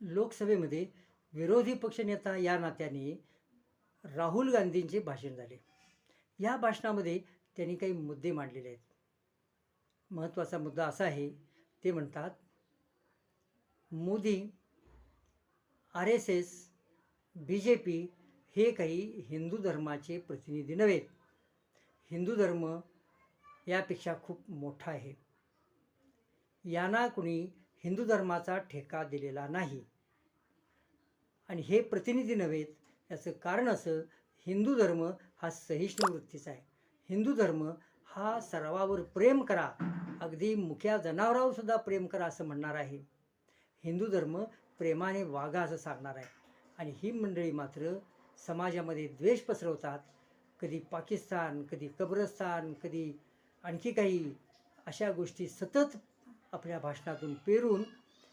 लोकसभेमध्ये विरोधी पक्षनेता या नात्याने राहुल गांधींचे भाषण झाले. या भाषणामध्ये त्यांनी काही मुद्दे मांडलेले आहेत. महत्त्वाचा मुद्दा असा आहे ते म्हणतात Modi R S S B J P हे काही हिंदू धर्माचे प्रतिनिधी नव्हेत हिंदू धर्म यापेक्षा खूप मोठा आहे. यांना कुणी हिंदू धर्माचा ठेका दिलेला नाही. आणि हे प्रतिनिधी नव्हेत याचं कारण असं हिंदू धर्म हा सहिष्णू वृत्तीचा आहे. हिंदू धर्म हा सर्वावर प्रेम करा. अगदी मुख्या जनावरावर सुद्धा प्रेम करा असं म्हणणार आहे. हिंदू धर्म प्रेमाने वागा असं सांगणार आहे. आणि ही मंडळी मात्र समाजामध्ये द्वेष पसरवतात. कधी पाकिस्तान कधी कब्रस्तान कधी आणखी काही अशा गोष्टी सतत आपल्या भाषणातून पेरून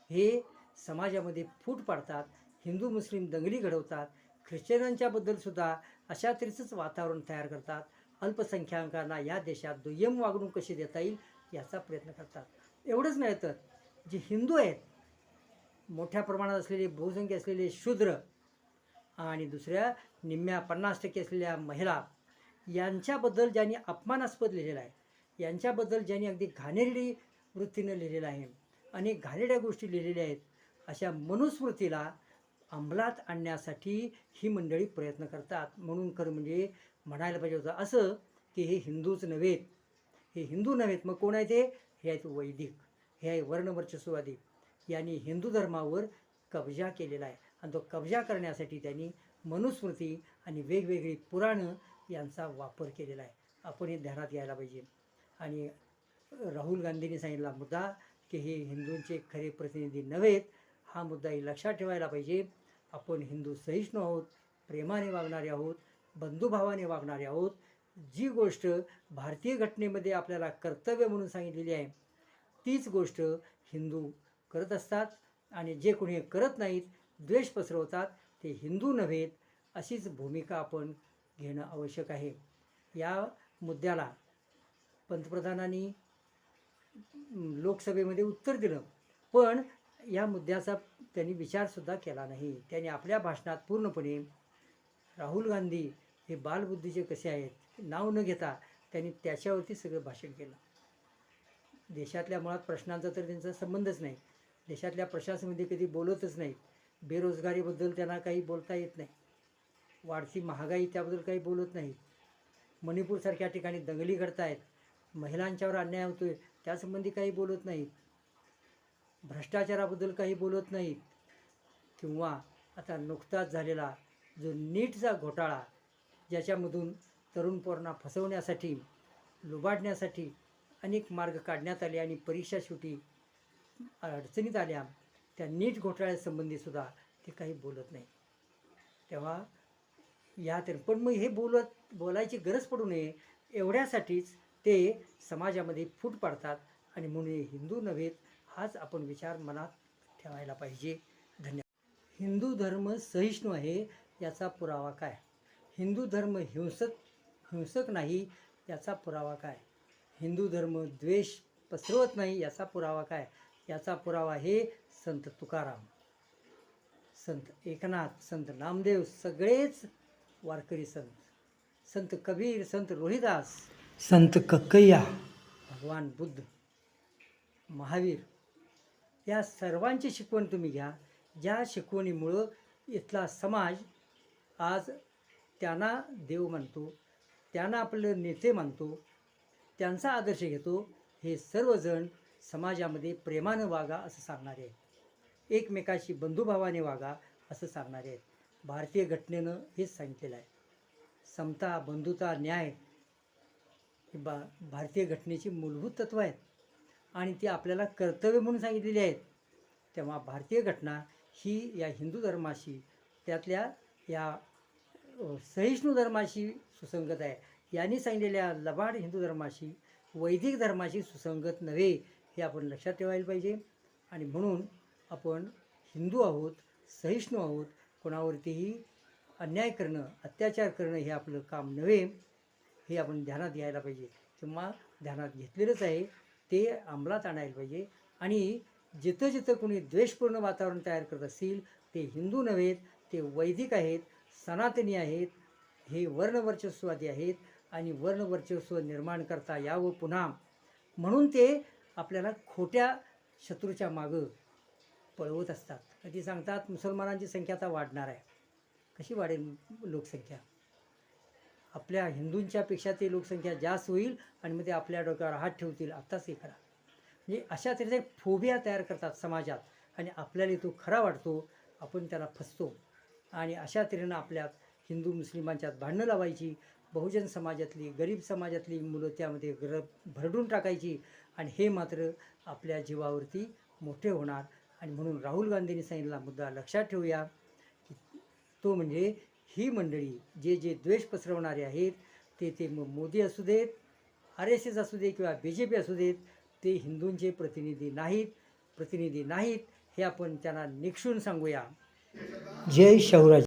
हे समाजामध्ये फूट पाडतात हिंदू मुस्लिम दंगली घडवतात ख्रिश्चनांच्याबद्दलसुद्धा अशा तऱ्हेचंच वातावरण तयार करतात. अल्पसंख्याकांना या देशात दुय्यम वागणूक कशी देता येईल याचा प्रयत्न करतात. एवढंच नाही तर जे हिंदू आहेत मोठ्या प्रमाणात असलेले बहुसंख्य असलेले शूद्र आणि दुसऱ्या निम्म्या पन्नास टक्के असलेल्या महिला यांच्याबद्दल ज्यांनी अपमानास्पद लिहिलेलं आहे यांच्याबद्दल ज्यांनी अगदी घाणेरडी वृत्तीनं लिहिलेलं आहे. अनेक घाणेड्या गोष्टी लिहिलेल्या आहेत. अशा मनुस्मृतीला अंमलात आणण्यासाठी ही मंडळी प्रयत्न करतात. म्हणून खरं म्हणजे म्हणायला पाहिजे होतं असं की हे हिंदूच नव्हेत हे हिंदू नव्हेत मग कोण आहे ते? हे आहेत वैदिक. हे आहे वर्णवर्चस्ववादी यांनी हिंदू धर्मावर कब्जा केलेला आहे. आणि तो कब्जा करण्यासाठी त्यांनी मनुस्मृती आणि वेगवेगळी पुराणं यांचा वापर केलेला आहे. आपण हे ध्यानात घ्यायला पाहिजे. आणि राहुल गांधींनी सांगितला मुद्दा की हे हिंदूंचे खरे प्रतिनिधी नव्हेत हा मुद्दाही लक्षात ठेवायला पाहिजे. आपण हिंदू सहिष्णू आहोत प्रेमाने वागणारे आहोत बंधुभावाने वागणारे आहोत. जी गोष्ट भारतीय घटनेमध्ये आपल्याला कर्तव्य म्हणून सांगितलेली आहे तीच गोष्ट हिंदू करत असतात आणि जे कोणी करत नाहीत द्वेष पसरवतात ते हिंदू नव्हेत अशीच भूमिका आपण घेणं आवश्यक आहे. या मुद्द्याला पंतप्रधानांनी लोकसभेमध्ये उत्तर दिलं. पण या मुद्द्याचा त्यांनी विचारसुद्धा केला नाही. त्यांनी आपल्या भाषणात पूर्णपणे राहुल गांधी हे बालबुद्धीचे कसे आहेत नाव न घेता त्यांनी त्याच्यावरती सगळं भाषण केलं. देशातल्या मुळात प्रश्नांचा तर त्यांचा संबंधच नाही. देशातल्या प्रशासनामध्ये कधी बोलतच नाही. बेरोजगारीबद्दल त्यांना काही बोलता येत नाही. वाढती महागाई त्याबद्दल काही बोलत नाही. मणिपूरसारख्या ठिकाणी दंगली घडतायत. महिलांच्यावर अन्याय होतोय. त्यासंबंधी काही बोलत नाहीत. भ्रष्टाचाराबद्दल काही बोलत नाहीत. किंवा आता नुकताच झालेला जो नीटचा घोटाळा ज्याच्यामधून तरुण पोरांना फसवण्यासाठी लुबाडण्यासाठी अनेक मार्ग काढण्यात आले आणि परीक्षा शेवटी अडचणीत आल्या त्या नीट घोटाळ्यासंबंधीसुद्धा ते काही बोलत नाही तेव्हा या तर पण मग हे बोलत बोलायची गरज पडू नये एवढ्यासाठीच ते समाजामध्ये फूट पाडतात आणि म्हणून हिंदू नव्हेत हाच आपण विचार मनात ठेवायला पाहिजे. धन्यवाद हिंदू धर्म सहिष्णू आहे याचा पुरावा काय? हिंदू धर्म हिंसक हिंसक नाही याचा पुरावा काय? हिंदू धर्म द्वेष पसरवत नाही याचा पुरावा काय? याचा पुरावा हे संत तुकाराम. संत एकनाथ संत नामदेव सगळेच वारकरी संत. संत कबीर संत रोहिदास संत कक्कय्या भगवान बुद्ध महावीर या सर्वांची शिकवण तुम्ही घ्या. ज्या शिकवणीमुळं इथला समाज आज त्यांना देव मानतो त्यांना आपलं नेते मानतो त्यांचा आदर्श घेतो हे सर्वजण समाजामध्ये प्रेमानं वागा असं सांगणारे आहेत. एकमेकाशी बंधुभावाने वागा असं सांगणारे आहेत. भारतीय घटनेनं हेच सांगितलेलं आहे. समता बंधुता न्याय ही बा भारतीय घटनेची मूलभूत तत्त्व आहेत. आणि ती आपल्याला कर्तव्य म्हणून सांगितलेली आहेत. तेव्हा भारतीय घटना ही या हिंदू धर्माशी त्यातल्या या सहिष्णू धर्माशी सुसंगत आहे. यांनी सांगितलेल्या लबाड हिंदू धर्माशी वैदिक धर्माशी सुसंगत नव्हे हे आपण लक्षात ठेवायला पाहिजे. आणि म्हणून आपण हिंदू आहोत सहिष्णू आहोत कोणावरतीही अन्याय करणं अत्याचार करणं हे आपलं काम नव्हे. हे आपण ध्यानात घ्यायला पाहिजे. किंवा ध्यानात घेतलेलंच आहे ते अंमलात आणायला पाहिजे. आणि जिथं जिथं कोणी द्वेषपूर्ण वातावरण तयार करत असतील ते हिंदू नव्हेत ते वैदिक आहेत सनातनी आहेत हे वर्णवर्चस्वादी आहेत आणि वर्णवर्चस्व निर्माण करता यावं पुन्हा. म्हणून ते आपल्याला खोट्या शत्रूच्या मागं पळवत असतात. ती सांगतात मुसलमानांची संख्या आता वाढणार आहे. कशी वाढेल लोकसंख्या? आपल्या हिंदूंच्यापेक्षा ते लोकसंख्या जास्त होईल आणि मग ते आपल्या डोक्यावर हात ठेवतील. आत्ताच हे करा. म्हणजे अशा तऱ्हेचा एक फोबिया तयार करतात समाजात आणि आपल्याला तो खरा वाटतो. आपण त्याला फसतो. आणि अशा तऱ्हेनं आपल्यात हिंदू मुस्लिमांच्यात भांडणं लावायची बहुजन समाजातली गरीब समाजातली मुलं त्यामध्ये गर भरडून टाकायची आणि हे मात्र आपल्या जीवावरती मोठे होणार. आणि म्हणून राहुल गांधींनी सांगितलेला मुद्दा लक्षात ठेवूया की तो म्हणजे ही मंडळी जे जे द्वेष पसरवणारे आहेत ते ते मग मोदी असू देत आर एस एस असू दे किंवा बी जे पी असू देत ते हिंदूंचे प्रतिनिधी नाहीत प्रतिनिधी नाहीत हे आपण त्यांना निक्षून सांगूया. जय शाहूराज